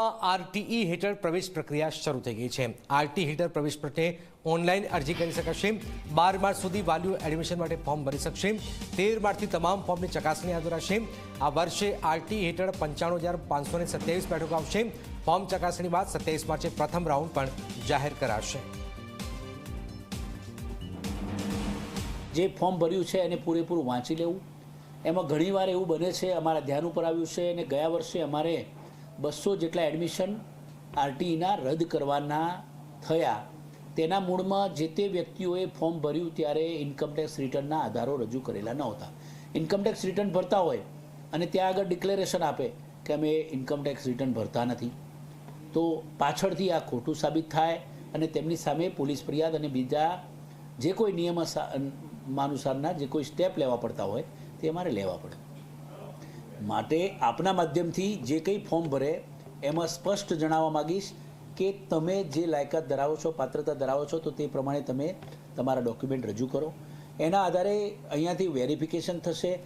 અમદાવાદમાં આરટીઈ હેઠળ પ્રવેશ પ્રક્રિયા શરૂ થઈ ગઈ છે. આરટી હેઠળ પ્રવેશ માટે ઓનલાઈન અરજી કરી શકાશે. બાર માર્ચ સુધી વાલીઓ એડમિશન માટે ફોર્મ ભરી શકશે. તેર માર્ચથી તમામ ફોર્મની ચકાસણી હાથ ધરાશે. આ વર્ષે આરટી હેઠળ પંચાણું હજાર પાંચસો સત્યાવીસ બેઠકો આવશે. ફોર્મ ચકાસણી બાદ સત્યાવીસ માર્ચે પ્રથમ રાઉન્ડ પણ જાહેર કરાશે. જે ફોર્મ ભર્યું છે એને પૂરેપૂરું વાંચી લેવું. એમાં ઘણીવાર એવું બને છે, અમારા ધ્યાન ઉપર આવ્યું છે અને ગયા વર્ષે અમારે બસો જેટલા એડમિશન આરટીઈના રદ કરવાના થયા. તેના મૂળમાં જે તે વ્યક્તિઓએ ફોર્મ ભર્યું ત્યારે ઇન્કમટેક્સ રિટર્નના આધારો રજૂ કરેલા નહોતા. ઇન્કમટેક્સ રિટર્ન ભરતા હોય અને ત્યાં આગળ ડિક્લેરેશન આપે કે અમે ઇન્કમટેક્સ રિટર્ન ભરતા નથી. તો પાછળથી આ ખોટું સાબિત થાય અને તેમની સામે પોલીસ ફરિયાદ અને બીજા જે કોઈ નિયમ અનુસારના જે કોઈ સ્ટેપ લેવા પડતા હોય તે અમારે લેવા પડે. માટે આપના માધ્યમથી જે કંઈ ફોર્મ ભરે, એમાં સ્પષ્ટ જણાવવા માગીશ કે તમે જે લાયકાત ધરાવો છો, પાત્રતા ધરાવો છો, તો તે પ્રમાણે તમે તમારા ડોક્યુમેન્ટ રજૂ કરો. એના આધારે અહીંયાથી વેરિફિકેશન થશે.